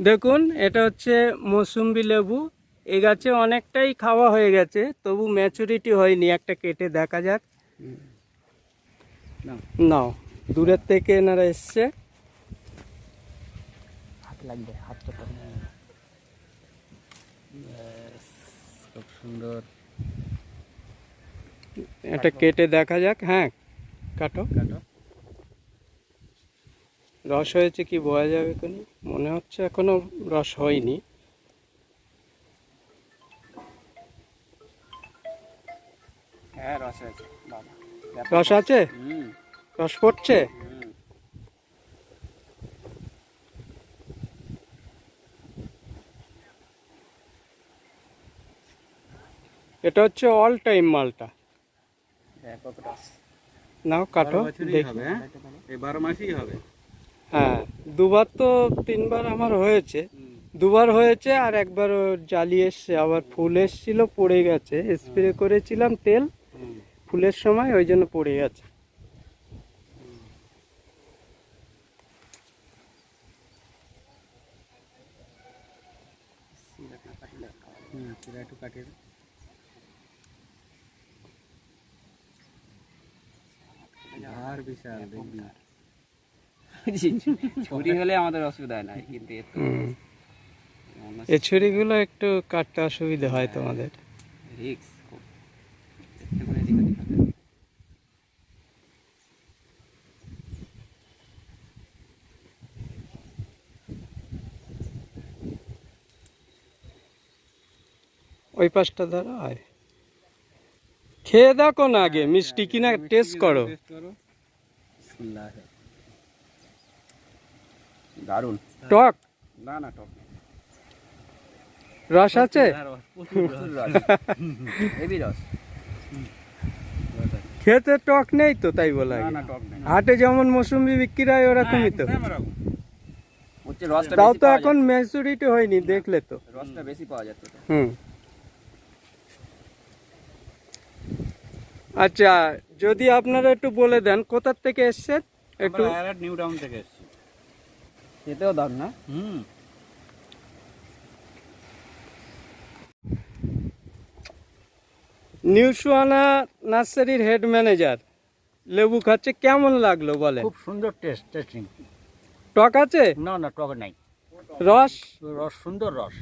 দেখুন এটা হচ্ছে মৌসুম্বি লেবু। এই গাছে অনেকটাই খাওয়া হয়ে গেছে তবু ম্যাচুরিটি হয়নি একটা কেটে দেখা যাক। না নাও দূরের থেকে এনারা এসছে। হাত লাগবে হাতটা খুব সুন্দর। এটা কেটে দেখা যাক হ্যাঁ কাটো। কাটো। রস হয়েছে কি বোঝা যাবে কোনি মনে হচ্ছে এখনও রস হয়নি। হ্যাঁ রস আছে রস আছে? রস পড়ছে? এটা হচ্ছে অল টাইম মালটা। নাও কাটো দেখি। হবে হ্যাঁ? এই বারো মাসই হবে। হ্যাঁ দুবার তো তিনবার আমার হয়েছে। দুবার হয়েছে আর একবার জালি এসছে আবার ফুল এসছিল পড়ে গেছে। স্প্রে করেছিলাম তেল ফুলের সময় ওই জন্য পড়ে গেছে। একটু কাটিয়ে আর বিশাল দেখবি। ছুরি হলে আমাদের অসুবিধা হয় না কিন্তু। এই ছুরিগুলো একটু কাটতে অসুবিধা হয় তোমাদের। রিক্স ওদিক হবে। ওই পাশটা ধরো হয় খেয়ে দেখো না আগে মিষ্টি কিনা টেস্ট করো। দারুণ। টক? না না টক রস আছে? হেভি রস। খেতে টক নেই তো তাই বলা না না টক নেই। হাটে যেমন মৌসুমি বিক্রি হয় ওরকমই তো তাও তো এখন ম্যাচুরিটি হয়নি দেখলে তো। রসটা বেশি পাওয়া যাচ্ছে হুম। আচ্ছা যদি আপনারা একটু বলে দেন কোথার থেকে এসছেন? একটু একটু নিউ টাউন থেকে এসেছি। খেতেও দাম না। হুম। নিউসুয়ানা নার্সারির হেড ম্যানেজার লেবু খাচ্ছে কেমন লাগল বলে খুব সুন্দর টেস্ট টেস্টিং। টক আছে? না না টক নাই। রস? রস সুন্দর রস।